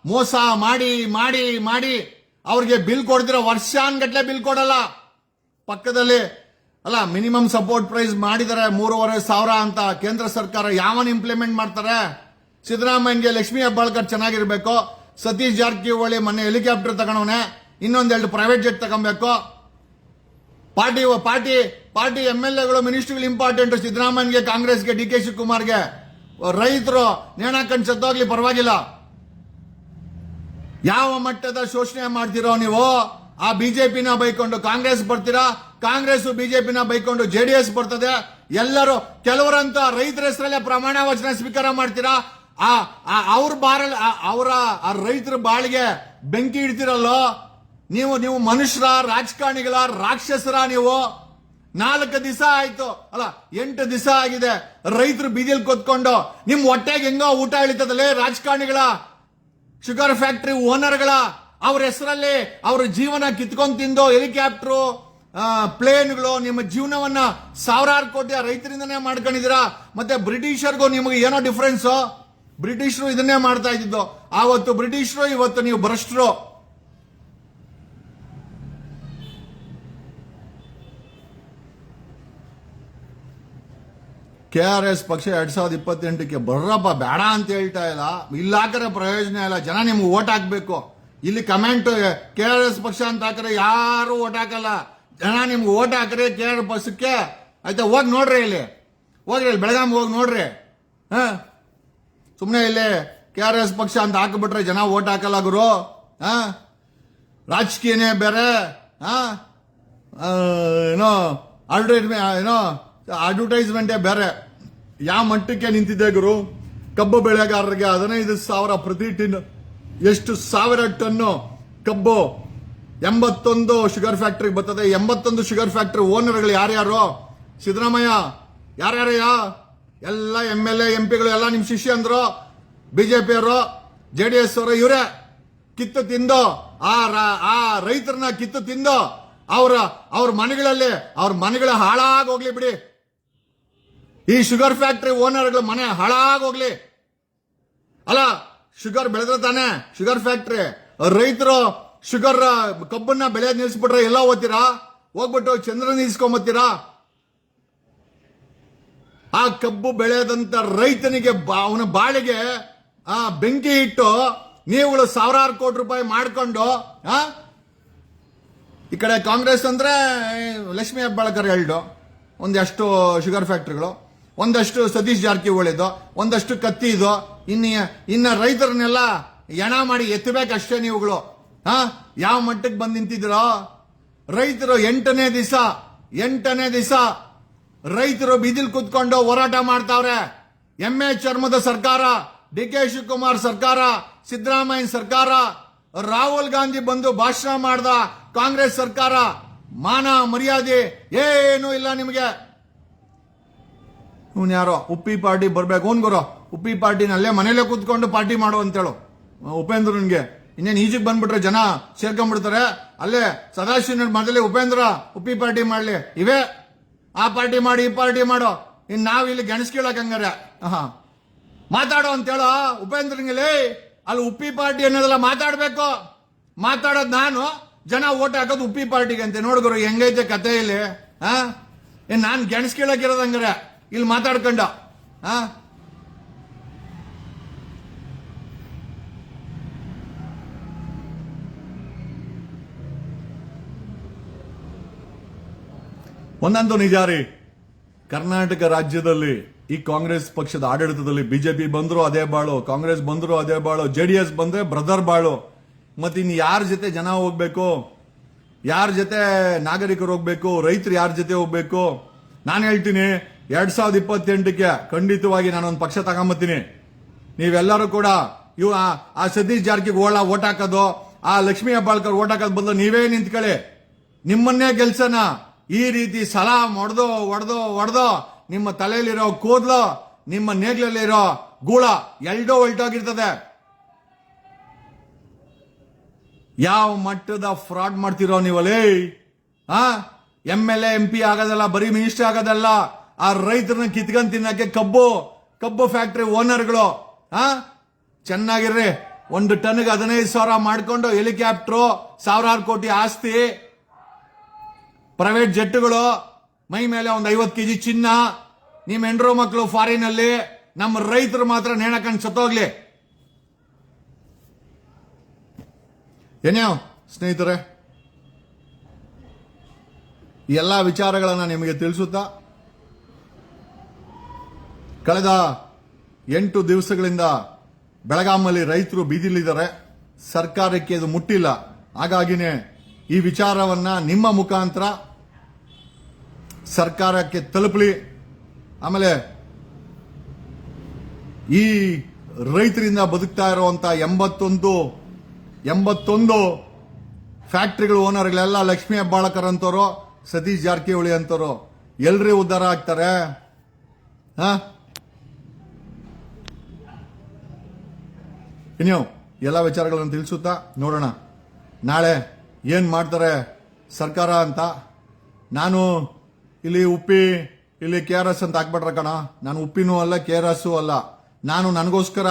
ಮೋಸ ಮಾಡಿ ಮಾಡಿ ಮಾಡಿ ಅವ್ರಿಗೆ ಬಿಲ್ ಕೊಡ್ತಿರೋ ವರ್ಷಾನ್ಗಟ್ಲೆ ಬಿಲ್ ಕೊಡಲ್ಲ. ಪಕ್ಕದಲ್ಲಿ, ಅಲ್ಲ ಮಿನಿಮಮ್ ಸಪೋರ್ಟ್ ಪ್ರೈಸ್ ಮಾಡಿದರೆ ಮೂರುವರೆ ಸಾವಿರ ಅಂತ ಕೇಂದ್ರ ಸರ್ಕಾರ ಯಾವನ್ ಇಂಪ್ಲಿಮೆಂಟ್ ಮಾಡ್ತಾರೆ? ಸಿದ್ದರಾಮಯ್ಯಗೆ ಲಕ್ಷ್ಮೀ ಹೆಬ್ಬಾಳ್ಕರ್ ಚೆನ್ನಾಗಿರ್ಬೇಕು. ಸತೀಶ್ ಜಾರಕಿಹೊಳಿ ಮೊನ್ನೆ ಹೆಲಿಕಾಪ್ಟರ್ ತಗೊಂಡವನೆ ಇನ್ನೊಂದೆರಡು ಪ್ರೈವೇಟ್ ಜೆಟ್ ತಗೊಬೇಕು. Party party party M L ಎಗಳು ಮಿನಿಸ್ಟ್ರಿಗಳು ಇಂಪಾರ್ಟೆಂಟ್ ಸಿದ್ದರಾಮಯ್ಯಗೆ, ಕಾಂಗ್ರೆಸ್ಗೆ, ಡಿ ಕೆ ಶಿವಕುಮಾರ್ಗೆ. ರೈತರು ನೇಣಾಕಂಡ್ ಸತ್ತೋಗ್ಲಿ, ಪರವಾಗಿಲ್ಲ. ಯಾವ ಮಟ್ಟದ ಶೋಷಣೆ ಮಾಡ್ತಿರೋ ನೀವು? ಆ ಬಿಜೆಪಿನ ಬೈಕೊಂಡು ಕಾಂಗ್ರೆಸ್ ಬರ್ತೀರಾ? ಕಾಂಗ್ರೆಸ್ ಬಿಜೆಪಿನ ಬೈಕೊಂಡು ಜೆಡಿಎಸ್ ಬರ್ತದೆ. ಎಲ್ಲರೂ, ಕೆಲವರಂತ ರೈತರ ಹೆಸರಲ್ಲೇ ಪ್ರಮಾಣ ವಚನ ಸ್ವೀಕಾರ ಮಾಡ್ತೀರಾ? ಆ ಅವ್ರ ಬಾರ ಅವರ, ಆ ರೈತರ ಬಾಳಿಗೆ ಬೆಂಕಿ ಇಡ್ತಿರಲ್ಲೋ ನೀವು ನೀವು ಮನುಷ್ಯರ, ರಾಜಕಾರಣಿಗಳ ರಾಕ್ಷಸರ ನೀವು. ನಾಲ್ಕು ದಿವಸ ಆಯ್ತು. ಅಲ್ಲ, ಎಂಟು ದಿವಸ ಆಗಿದೆ. ರೈತರು ಬೀದಿಯಲ್ಲಿ ಕೂತ್ಕೊಂಡು, ನಿಮ್ ಹೊಟ್ಟೆಗೆ ಹೆಂಗೋ ಊಟ ಇಳಿತದಲ್ಲೇ ರಾಜಕಾರಣಿಗಳ, ಶುಗರ್ ಫ್ಯಾಕ್ಟರಿ ಓನರ್ಗಳ, ಅವ್ರ ಹೆಸರಲ್ಲಿ ಅವ್ರ ಜೀವನ ಕಿತ್ಕೊಂಡ್ ತಿಂದು ಹೆಲಿಕಾಪ್ಟರ್ ಪ್ಲೇನ್ಗಳು, ನಿಮ್ಮ ಜೀವನವನ್ನ ಸಾವಿರಾರು ಕೋಟಿ ರೈತರಿಂದನೇ ಮಾಡ್ಕೊಂಡಿದ್ದೀರಾ? ಮತ್ತೆ ಬ್ರಿಟಿಷರ್ಗೂ ನಿಮಗೆ ಏನೋ ಡಿಫರೆನ್ಸ್ ಬ್ರಿಟಿಷರು ಇದನ್ನೇ ಮಾಡ್ತಾ ಇದ್ದಿದ್ದು. ಆವತ್ತು ಬ್ರಿಟಿಷರು, ಇವತ್ತು ನೀವು ಭ್ರಷ್ಟರು. ಕೆ ಆರ್ ಎಸ್ ಪಕ್ಷ ಎರಡ್ ಸಾವಿರದ ಇಪ್ಪತ್ತೆಂಟಕ್ಕೆ ಬರ್ರಪ್ಪ, ಬೇಡ ಅಂತ ಹೇಳ್ತಾ ಇಲ್ಲ. ಇಲ್ಲ ಪ್ರಯೋಜನ ಇಲ್ಲ. ಜನ ನಿಮ್ಗೆ ಓಟ್ ಹಾಕ್ಬೇಕು. ಇಲ್ಲಿ ಕಮೆಂಟ್ ಕೆ ಆರ್ ಎಸ್ ಪಕ್ಷ ಅಂತ ಹಾಕರೆ ಯಾರು ಓಟ್ ಹಾಕಲ್ಲ. ಜನ ನಿಮ್ಗೆ ಓಟ್ ಹಾಕ್ರೆ ಕೆ ಆರ್ ಪಕ್ಷಕ್ಕೆ. ಆಯ್ತಾ, ಹೋಗಿ ನೋಡ್ರಿ ಇಲ್ಲಿ. ಹೋಗ್ರಿ ಇಲ್ಲಿ, ಬೆಳಗಾಂ ಹೋಗಿ ನೋಡ್ರಿ. ಹಾ? ಸುಮ್ಮನೆ ಇಲ್ಲಿ ಕೆ ಆರ್ ಎಸ್ ಪಕ್ಷ ಅಂತ ಹಾಕಿಬಿಟ್ರೆ ಜನ ಓಟ್ ಹಾಕಲ್ಲ ಗುರು. ಹಾ ರಾಜಕೀಯನೇ ಬೇರೆ. ಹಾ ಏನೋ ಅಡ್ವರ್ಟೈಸ್ಮೆಂಟ್ ಏನೋ ಅಡ್ವರ್ಟೈಸ್ಮೆಂಟೇ ಬೇರೆ. ಯಾವ ಮಟ್ಟಕ್ಕೆ ನಿಂತಿದೆ ಗುರು? ಕಬ್ಬು ಬೆಳೆಗಾರರಿಗೆ ಹದಿನೈದು ಸಾವಿರ ಪ್ರತಿ ಟಿನ್, ಎಷ್ಟು ಸಾವಿರ ಟನ್ನು ಕಬ್ಬು? ಎಂಬತ್ತೊಂದು ಶುಗರ್ ಫ್ಯಾಕ್ಟರಿ ಬರ್ತದೆ. ಎಂಬತ್ತೊಂದು ಶುಗರ್ ಫ್ಯಾಕ್ಟರಿ ಓನರ್ಗಳು ಯಾರ್ಯಾರು? ಸಿದ್ದರಾಮಯ್ಯ, ಯಾರ್ಯಾರಯ್ಯ? ಎಲ್ಲ ಎಂ ಎಲ್ ಎ ಎಂ ಪಿಗಳು ಎಲ್ಲ ನಿಮ್ ಶಿಷ್ಯ ಅಂದ್ರು ಬಿಜೆಪಿಯವರು ಜೆ ಡಿ ಎಸ್ ಅವರು, ಇವರೇ. ಕಿತ್ತು ತಿಂದು, ಆ ಆ ರೈತರನ್ನ ಕಿತ್ತು ತಿಂದು, ಅವರ, ಅವ್ರ ಮನೆಗಳಲ್ಲಿ, ಅವ್ರ ಮನೆಗಳ ಹಾಳಾಗೋಗ್ಲಿ ಬಿಡಿ. ಈ ಶುಗರ್ ಫ್ಯಾಕ್ಟ್ರಿ ಓನರ್ಗಳ ಮನೆ ಹಾಳಾಗೋಗ್ಲಿ ಅಲ್ಲ, ಶುಗರ್ ಬೆಳೆದ್ರೆ ತಾನೆ, ಶುಗರ್ ಫ್ಯಾಕ್ಟ್ರಿ. ರೈತರು ಶುಗರ್, ಕಬ್ಬನ್ನ ಬೆಳೆ ನಿಲ್ಸ್ಬಿಟ್ರೆ ಎಲ್ಲ ಓದ್ತೀರಾ? ಹೋಗ್ಬಿಟ್ಟು ಚಂದ್ರನ ಇಸ್ಕೊಂಬತ್ತೀರಾ? ಆ ಕಬ್ಬು ಬೆಳೆದಂತ ರೈತನಿಗೆ ಅವನ ಬಾಳಿಗೆ, ಆ, ಬೆಂಕಿ ಇಟ್ಟು ನೀವುಗಳು ಸಾವಿರಾರು ಕೋಟಿ ರೂಪಾಯಿ ಮಾಡಿಕೊಂಡು, ಆ? ಈ ಕಡೆ ಕಾಂಗ್ರೆಸ್ ಅಂದ್ರೆ ಲಕ್ಷ್ಮೀ ಹೆಬ್ಬಾಳ್ಕರ್ ಹೇಳ್ದು ಒಂದಷ್ಟು ಶುಗರ್ ಫ್ಯಾಕ್ಟ್ರಿಗಳು ಒಂದಷ್ಟು ಸತೀಶ್ ಜಾರಕಿಹೊಳಿದು, ಒಂದಷ್ಟು ಕತ್ತಿ ಇದು ಇನ್ನ ಇನ್ನ ರೈತರನ್ನೆಲ್ಲ ಎಣ ಮಾಡಿ ಎತ್ತಬೇಕಷ್ಟೇ ನೀವುಗಳು. ಹಾ ಯಾವ ಮಟ್ಟಕ್ಕೆ ಬಂದು ನಿಂತಿದ್ದೀರೋ? ರೈತರು ಎಂಟನೇ ದಿವಸ ಎಂಟನೇ ದಿವಸ ರೈತರು ಬೀದಿಲ್ ಕುತ್ಕೊಂಡು ಹೋರಾಟ ಮಾಡ್ತಾವ್ರೆ. ಎಮ್ಮೆ ಚರ್ಮದ ಸರ್ಕಾರ ಡಿ ಕೆ ಶಿವಕುಮಾರ್ ಸರ್ಕಾರ, ಸಿದ್ದರಾಮಯ್ಯ ಸರ್ಕಾರ, ರಾಹುಲ್ ಗಾಂಧಿ ಬಂದು ಭಾಷಣ ಮಾಡ್ದ ಕಾಂಗ್ರೆಸ್ ಸರ್ಕಾರ, ಮಾನ ಮರ್ಯಾದೆ ಏನು ಇಲ್ಲ ನಿಮಗೆ. ಇವನ್ ಯಾರೋ, ಉಪ್ಪಿ ಪಾರ್ಟಿ ಬರ್ಬೇಕು. ಅವ್ನ್ ಗುರು, ಉಪ್ಪಿ ಪಾರ್ಟಿನ ಅಲ್ಲೇ ಮನೇಲೆ ಕೂತ್ಕೊಂಡು ಪಾರ್ಟಿ ಮಾಡು ಅಂತೇಳು. ಉಪೇಂದ್ರನ್ಗೆ ಇನ್ನೇನು ಈಜಿಗೆ ಬಂದ್ಬಿಟ್ರೆ ಜನ ಸೇರ್ಕೊಂಡ್ಬಿಡ್ತಾರೆ. ಅಲ್ಲೇ ಸದಾಶಿವ ಮೊದಲೇ ಉಪೇಂದ್ರ, ಉಪ್ಪಿ ಪಾರ್ಟಿ ಮಾಡ್ಲಿ. ಇವೇ. ಆ ಪಾರ್ಟಿ ಮಾಡಿ, ಈ ಪಾರ್ಟಿ ಮಾಡು. ಇನ್ ನಾವು ಇಲ್ಲಿ ಗೆಣಸ್ ಕೇಳಕ್ ಹಂಗಾರೆ. ಹಾ ಮಾತಾಡೋ ಅಂತೇಳೋ? ಉಪೇಂದ್ರನಿಗೆ ಅಲ್ಲಿ ಉಪ್ಪಿ ಪಾರ್ಟಿ ಅನ್ನೋದೆಲ್ಲ ಮಾತಾಡ್ಬೇಕು. ಮಾತಾಡೋದು ನಾನು. ಜನ ಓಟ್ ಹಾಕೋದು ಉಪ್ಪಿ ಪಾರ್ಟಿಗೆ ಅಂತ. ನೋಡಿದ್ರು ಹೆಂಗೈತೆ ಕತೆ ಇಲ್ಲಿ. ಹಾ ನಾನ್ ಗೆಣಸ್ ಕೇಳಕ್ಕಿರೋದಂಗ್ರೆ ಇಲ್ಲಿ ಮಾತಾಡ್ಕೊಂಡ. ಹಾ ಒಂದೊಂದು ನಿಜ ಕರ್ನಾಟಕ ರಾಜ್ಯದಲ್ಲಿ ಈ ಕಾಂಗ್ರೆಸ್ ಪಕ್ಷದ ಆಡಳಿತದಲ್ಲಿ ಬಿಜೆಪಿ ಬಂದ್ರು ಅದೇ ಬಾಳು, ಕಾಂಗ್ರೆಸ್ ಬಂದ್ರು ಅದೇ ಬಾಳು, ಜೆಡಿಎಸ್ ಬಂದ್ರೆ ಬ್ರದರ್ ಬಾಳು. ಮತ್ತೆ ಇನ್ನು ಯಾರ ಜೊತೆ ಜನ ಹೋಗ್ಬೇಕು, ಯಾರ ಜೊತೆ ನಾಗರಿಕರು ಹೋಗ್ಬೇಕು, ರೈತರು ಯಾರ ಜೊತೆ ಹೋಗ್ಬೇಕು, ನಾನು ಹೇಳ್ತೀನಿ ಎರಡ್ ಸಾವಿರದ ಇಪ್ಪತ್ತೆಂಟಕ್ಕೆ ಖಂಡಿತವಾಗಿ ನಾನೊಂದು ಪಕ್ಷ ತಗೊಂಬತ್ತೀನಿ. ನೀವೆಲ್ಲರೂ ಕೂಡ ಇವು ಆ ಸತೀಶ್ ಜಾರಕಿಗೆ ಓಳ ಓಟ್ ಹಾಕೋದು, ಆ ಲಕ್ಷ್ಮೀ ಹೆಬ್ಬಾಳ್ಕರ್ ಓಟ್ ಹಾಕೋದ್ ಬದಲು ನೀವೇ ನಿಂತ್ಕೊಳ್ಳಿ. ನಿಮ್ಮನ್ನೇ ಗೆಲ್ಸನ ಈ ರೀತಿ ಸಲ ಹೊಡೆದು ಹೊಡೆದು ಹೊಡೆದು ನಿಮ್ಮ ತಲೆಯಲ್ಲಿರೋ ಕೂದಲು, ನಿಮ್ಮ ನೇಗ್ಲಲ್ಲಿರೋ ಗೂಳ ಎಲ್ಡೋ ಒಲ್ಟೋಗಿರ್ತದೆ ಯಾವ ಮಟ್ಟದ ಫ್ರಾಡ್ ಮಾಡ್ತಿರೋ ನೀವಲ್ಲಿ? ಆ? ಎಂ ಎಲ್ ಎಂ ಪಿ ಆಗೋದಲ್ಲ, ಬರೀ ಮಿನಿಸ್ಟರ್ ಆಗೋದಲ್ಲ, ಆ ರೈತರನ್ನ ಕಿತ್ಕೊಂಡ್ ತಿನ್ನಕ್ಕೆ ಕಬ್ಬು ಕಬ್ಬು ಫ್ಯಾಕ್ಟ್ರಿ ಓನರ್ಗಳು, ಆ? ಚೆನ್ನಾಗಿರ್ರಿ. ಒಂದು ಟನ್ಗೆ ಹದಿನೈದು ಸಾವಿರ ಮಾಡಿಕೊಂಡು ಹೆಲಿಕಾಪ್ಟರ್, ಸಾವಿರಾರು ಕೋಟಿ ಆಸ್ತಿ ಪ್ರೈವೇಟ್ ಜೆಟ್ಗಳು ಮೈ ಮೇಲೆ ಒಂದು ಐವತ್ತು ಕೆಜಿ ಚಿನ್ನ. ನಿಮ್ಮ ಹೆಂಡ್ರು ಮಕ್ಕಳು ಫಾರಿನ್ ಅಲ್ಲಿ ನಮ್ಮ ರೈತರು ಮಾತ್ರ ನೇಣಕಂಡು ಸತ್ತೋಗ್ಲಿ. ಏನ್ಯಾವ್ ಸ್ನೇಹಿತರೆ ಎಲ್ಲ ವಿಚಾರಗಳನ್ನು ನಿಮಗೆ ತಿಳಿಸುತ್ತಾ, ಕಳೆದ ಎಂಟು ದಿವಸಗಳಿಂದ ಬೆಳಗಾಮಲ್ಲಿ ರೈತರು ಬೀದಿಲಿದ್ದಾರೆ. ಸರ್ಕಾರಕ್ಕೆ ಇದು ಮುಟ್ಟಿಲ್ಲ. ಹಾಗಾಗಿನೇ ಈ ವಿಚಾರವನ್ನ ನಿಮ್ಮ ಮುಖಾಂತರ ಸರ್ಕಾರಕ್ಕೆ ತಲುಪಲಿ. ಆಮೇಲೆ ಈ ರೈತರಿಂದ ಬದುಕ್ತಾ ಇರುವಂತ ಎಂಬತ್ತೊಂದು ಎಂಬತ್ತೊಂದು ಫ್ಯಾಕ್ಟ್ರಿಗಳು ಓನರ್ಗಳೆಲ್ಲ ಲಕ್ಷ್ಮೀ ಹೆಬ್ಬಾಳಕರ್ ಅಂತವರು, ಸತೀಶ್ ಜಾರಕಿಹೊಳಿ ಅಂತವರು. ಎಲ್ರಿ ಉದ್ಧಾರ ಆಗ್ತಾರೆ. ಹಾ? ಇನ್ಯೋ ಎಲ್ಲ ವಿಚಾರಗಳನ್ನು ತಿಳಿಸುತ್ತಾ ನೋಡೋಣ. ನಾಳೆ ಏನ್ ಮಾಡ್ತಾರೆ ಸರ್ಕಾರ ಅಂತ. ನಾನು ಇಲ್ಲಿ ಉಪ್ಪಿ, ಇಲ್ಲಿ ಕೆ ಆರ್ ಎಸ್ ಅಂತ ಹಾಕ್ಬಿಟ್ರ ಕಣ. ನಾನು ಉಪ್ಪಿನೂ ಅಲ್ಲ ಕೆ ಆರ್ ಎಸ್ ಅಲ್ಲ. ನಾನು ನನಗೋಸ್ಕರ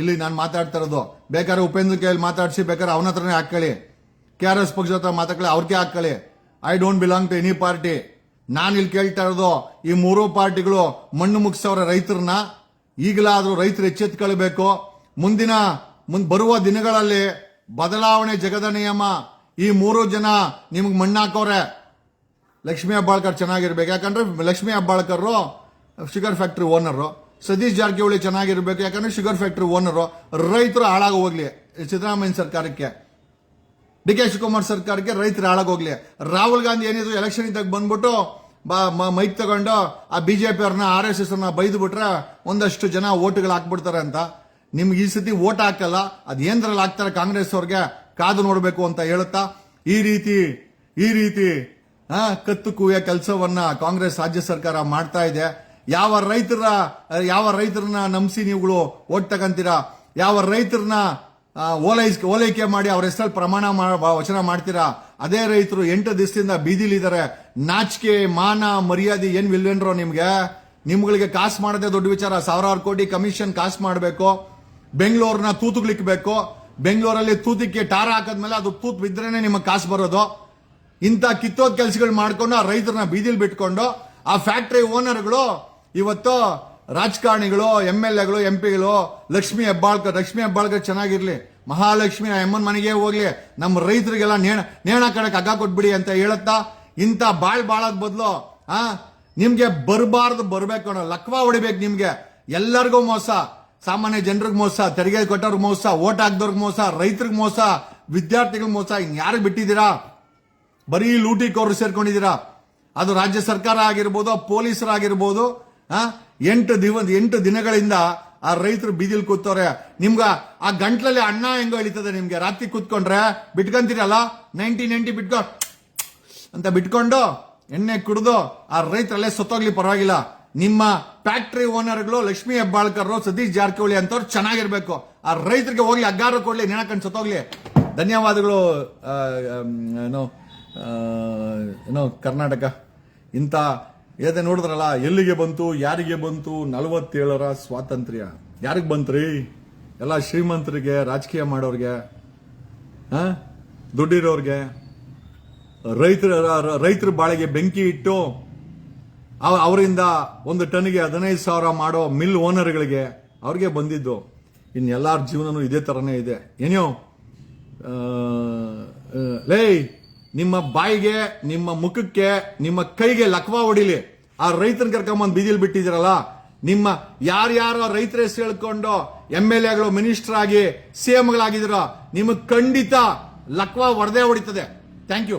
ಇಲ್ಲಿ ನಾನು ಮಾತಾಡ್ತಾ ಇರೋದು. ಬೇಕಾದ್ರೆ ಉಪೇಂದ್ರ ಕೈಯಲ್ಲಿ ಮಾತಾಡಿಸಿ, ಬೇಕಾದ್ರೆ ಅವನ ಹತ್ರನೇ ಹಾಕೊಳ್ಳಿ ಕೆ ಆರ್ ಎಸ್ ಪಕ್ಷದ ಹತ್ರ ಮಾತಾಡ್ಕೊಳ್ಳಿ, ಅವ್ರಿಗೆ ಹಾಕೊಳ್ಳಿ I don't belong to any party ನಾನು ಇಲ್ಲಿ ಕೇಳ್ತಾ ಇರೋದು, ಈ ಮೂರು ಪಾರ್ಟಿಗಳು ಮಣ್ಣು ಮುಗಿಸೋರ ರೈತರನ್ನ. ಈಗಲಾದರೂ ರೈತರು ಎಚ್ಚೆತ್ಕೊಳ್ಬೇಕು. ಮುಂದಿನ, ಮುಂದೆ ಬರುವ ದಿನಗಳಲ್ಲಿ ಬದಲಾವಣೆ ಜಗದ ನಿಯಮ. ಈ ಮೂರು ಜನ ನಿಮ್ಗೆ ಮಣ್ಣಾಕೋರೆ ಲಕ್ಷ್ಮೀ ಅಬ್ಬಾಳ್ಕರ್ ಚೆನ್ನಾಗಿರ್ಬೇಕು. ಯಾಕಂದ್ರೆ Lakshmi Hebbalkar sugar factory owner Satish Jarkiholi ಚೆನ್ನಾಗಿರ್ಬೇಕು. ಯಾಕಂದ್ರೆ ಶುಗರ್ ಫ್ಯಾಕ್ಟ್ರಿ ಓನರು ರೈತರು ಹಾಳಾಗಿ ಹೋಗ್ಲಿ. ಸಿದ್ದರಾಮಯ್ಯ ಸರ್ಕಾರಕ್ಕೆ. ಡಿ ಕೆ ಶಿವಕುಮಾರ್ ಸರ್ಕಾರಕ್ಕೆ ರೈತರು ಹಾಳಾಗೋಗ್ಲಿ ರಾಹುಲ್ ಗಾಂಧಿ ಏನಿದ್ರು ಎಲೆಕ್ಷನ್ ಇದ್ದಾಗ ಬಂದ್ಬಿಟ್ಟು ಬಾ- ಮೈಕ್ ತಗೊಂಡು ಆ ಬಿಜೆಪಿ ಪಿಯವ್ರನ್ನ ಆರ್ ಎಸ್ ಎಸ್ ಬೈದು ಬಿಟ್ರೆ ಒಂದಷ್ಟು ಜನ ಓಟ್ಗಳು ಹಾಕ್ಬಿಡ್ತಾರೆ ಅಂತ. ನಿಮ್ಗೆ ಈ ಸತಿ ಓಟ್ ಹಾಕಲ್ಲ. ಅದು ಏನ್ದ್ರಲ್ಲಿ ಹಾಕ್ತಾರೆ ಕಾಂಗ್ರೆಸ್ ಅವ್ರಿಗೆ? ಕಾದು ನೋಡಬೇಕು ಅಂತ ಹೇಳುತ್ತಾ? ಈ ರೀತಿ ಈ ರೀತಿ ಕತ್ತು ಕೂಯ ಕೆಲಸವನ್ನ ಕಾಂಗ್ರೆಸ್ ರಾಜ್ಯ ಸರ್ಕಾರ ಮಾಡ್ತಾ ಇದೆ. ಯಾವ ರೈತರ ಯಾವ ರೈತರನ್ನ ನಂಬಿಸಿ ನೀವುಗಳು ಓಟ್ ತಗಂತೀರಾ? ಯಾವ ರೈತರನ್ನ ಓಲೈಸ್ ಓಲೈಕೆ ಮಾಡಿ ಅವ್ರ ಹೆಸರಲ್ಲಿ ಪ್ರಮಾಣ ವಚನ ಮಾಡ್ತೀರಾ? ಅದೇ ರೈತರು ಎಂಟು ದಿವಸದಿಂದ ಬೀದಿಲಿದ್ದಾರೆ. ನಾಚಿಕೆ, ಮಾನ, ಮರ್ಯಾದೆ ಏನ್ ವಿಲ್ವೇನ್ರೋ ನಿಮ್ಗೆ? ನಿಮ್ಗಳಿಗೆ ಕಾಸು ಮಾಡದೆ ದೊಡ್ಡ ವಿಚಾರ. ಸಾವಿರಾರು ಕೋಟಿ ಕಮಿಷನ್ ಕಾಸು ಮಾಡಬೇಕು. ಬೆಂಗಳೂರನ್ನ ತೂತುಗ್ಲಿಕ್ಬೇಕು. ಬೆಂಗಳೂರಲ್ಲಿ ತೂತಿಕ್ಕೆ ಟಾರ ಹಾಕದ್ಮೇಲೆ ಅದು ತೂತ್ ಬಿದ್ರೇನೆ ನಿಮಗೆ ಕಾಸು ಬರೋದು. ಇಂಥ ಕಿತ್ತೋದ್ ಕೆಲಸಗಳು ಮಾಡ್ಕೊಂಡು ಆ ರೈತರನ್ನ ಬೀದಿಲಿ ಬಿಟ್ಕೊಂಡು ಆ ಫ್ಯಾಕ್ಟ್ರಿ ಓನರ್ಗಳು ಇವತ್ತು ರಾಜಕಾರಣಿಗಳು ಎಂ ಎಲ್ ಎಗಳು, ಎಂ ಪಿಗಳು, ಲಕ್ಷ್ಮಿ ಹೆಬ್ಬಾಳ್ಕರ್ ಲಕ್ಷ್ಮಿ ಹೆಬ್ಬಾಳ್ಕರ್ ಚೆನ್ನಾಗಿರ್ಲಿ, ಮಹಾಲಕ್ಷ್ಮಿ ಆ ಅಮ್ಮನ ಮನೆಗೆ ಹೋಗ್ಲಿ ನಮ್ಮ ರೈತರಿಗೆಲ್ಲ ನೇಣ ನೇಣ ಕಡಕ್ ಹಗ್ಗ ಕೊಟ್ಬಿಡಿ ಅಂತ ಹೇಳುತ್ತಾ ಇಂಥ ಬಾಳ್ ಬಾಳದ್ ಬದಲು, ಆ, ನಿಮ್ಗೆ ಬರಬಾರ್ದು ಬರ್ಬೇಕು ಅನ್ನೋ ಲಕ್ವಾ ಹೊಡಿಬೇಕು ನಿಮ್ಗೆ. ಎಲ್ಲರಿಗೂ ಮೋಸ, ಸಾಮಾನ್ಯ ಜನರಿಗೆ ಮೋಸ ತೆರಿಗೆ ಕೊಟ್ಟವ್ರಿಗೆ ಮೋಸ ಓಟ್ ಹಾಕ್ದವ್ರಿಗೆ ಮೋಸ, ರೈತರಿಗೆ ಮೋಸ ವಿದ್ಯಾರ್ಥಿಗಳಿಗೆ ಮೋಸ, ಇನ್ ಯಾರಿಗೆ ಬಿಟ್ಟಿದ್ದೀರಾ? ಬರೀ ಲೂಟಿಕೋರು ಸೇರ್ಕೊಂಡಿದ್ದೀರಾ? ಅದು ರಾಜ್ಯ ಸರ್ಕಾರ ಆಗಿರ್ಬೋದು, ಪೊಲೀಸರಾಗಿರ್ಬೋದು ಎಂಟು ದಿವ, ಎಂಟು ದಿನಗಳಿಂದ ಆ ರೈತರು ಬೀದಿಲ್ ಕೂತವ್ರೆ. ನಿಮ್ಗ ಆ ಗಂಟ್ಲಲ್ಲಿ ಅಣ್ಣ ಹೆಂಗೋ ಇಳಿತದೆ ನಿಮ್ಗೆ. ರಾತ್ರಿ ಕೂತ್ಕೊಂಡ್ರೆ ಬಿಟ್ಕೊಂತೀರಲ್ಲ? ನೈಂಟಿ ನೈಂಟಿ ಬಿಟ್ಕೊ, ಅಂತ ಬಿಟ್ಕೊಂಡು ಎಣ್ಣೆ ಕುಡಿದು ಆ ರೈತರಲ್ಲೇ ಸತ್ತೋಗ್ಲಿ ಪರವಾಗಿಲ್ಲ. ನಿಮ್ಮ ಫ್ಯಾಕ್ಟ್ರಿ ಓನರ್ಗಳು ಲಕ್ಷ್ಮೀ ಹೆಬ್ಬಾಳ್ಕರ್ ಸತೀಶ್ ಜಾರಕಿಹೊಳಿ ಅಂತವ್ರು ಚೆನ್ನಾಗಿರ್ಬೇಕು. ಆ ರೈತರಿಗೆ ಹೋಗ್ಲಿ, ಅಗ್ಗಾರ ಕೊಡ್ಲಿ ನೆನಕಂಡು ಸತ್ತೋಗ್ಲಿ. ಧನ್ಯವಾದಗಳು ಏನು ಏನೋ ಕರ್ನಾಟಕ. ಇಂಥ ಏದೆ ನೋಡಿದ್ರಲ್ಲ, ಎಲ್ಲಿಗೆ ಬಂತು, ಯಾರಿಗೆ ಬಂತು, ನಲವತ್ತೇಳರ ಸ್ವಾತಂತ್ರ್ಯ. ಯಾರಿಗೆ ಬಂತ್ರಿ? ಎಲ್ಲ ಶ್ರೀಮಂತರಿಗೆ, ರಾಜಕೀಯ ಮಾಡೋರಿಗೆ? ದುಡ್ಡಿರೋರಿಗೆ. ರೈತರ ರೈತರ ಬಾಳೆಗೆ ಬೆಂಕಿ ಇಟ್ಟು ಅವರಿಂದ ಒಂದು ಟನ್ಗೆ ಹದಿನೈದು ಸಾವಿರ ಮಾಡೋ ಮಿಲ್ ಓನರ್ಗಳಿಗೆ ಅವ್ರಿಗೆ ಬಂದಿದ್ದು. ಇನ್ನು ಎಲ್ಲಾರ ಜೀವನನೂ ಇದೇ ಥರನೇ ಇದೆ. ಏನೋ ಲೇ ನಿಮ್ಮ ಬಾಯಿಗೆ, ನಿಮ್ಮ ಮುಖಕ್ಕೆ, ನಿಮ್ಮ ಕೈಗೆ ಲಕ್ವಾ ಹೊಡಿಲಿ. ಆ ರೈತನ ಕರ್ಕೊಂಬಂದು ಬೀದಿಲಿ ಬಿಟ್ಟಿದ್ದೀರಲ್ಲ, ನಿಮ್ಮ ಯಾರ್ಯಾರೋ ರೈತರ ಹೆಸರು ಹೇಳ್ಕೊಂಡು ಎಂ ಎಲ್ ಎಗಳು ಮಿನಿಸ್ಟರ್ ಆಗಿ ಸಿ ಎಂಗಳಾಗಿದ್ದೀರೋ ನಿಮಗೆ ಖಂಡಿತ ಲಕ್ವಾ ಹೊಡೆದೇ ಹೊಡಿತದೆ. Thank you